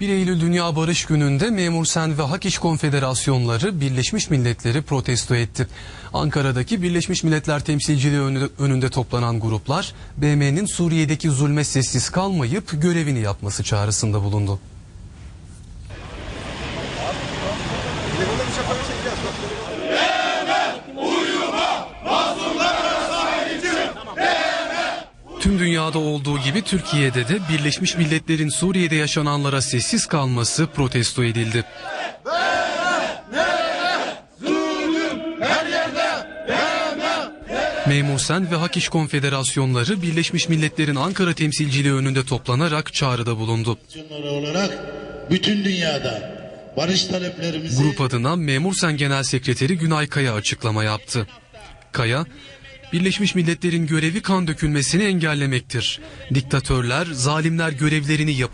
1 Eylül Dünya Barış Günü'nde Memur Sen ve Hak İş Konfederasyonları Birleşmiş Milletleri protesto etti. Ankara'daki Birleşmiş Milletler temsilciliği önünde, toplanan gruplar BM'nin Suriye'deki zulme sessiz kalmayıp görevini yapması çağrısında bulundu. Tüm dünyada olduğu gibi Türkiye'de de Birleşmiş Milletler'in Suriye'de yaşananlara sessiz kalması protesto edildi. Memur Sen ve Hak İş Konfederasyonları Birleşmiş Milletler'in Ankara temsilciliği önünde toplanarak çağrıda bulundu. Olarak bütün dünyada barış taleplerimizi Grup adına Memur Sen Genel Sekreteri Günay Kaya açıklama yaptı. Kaya, Birleşmiş Milletler'in görevi kan dökülmesini engellemektir. Diktatörler, zalimler görevlerini yap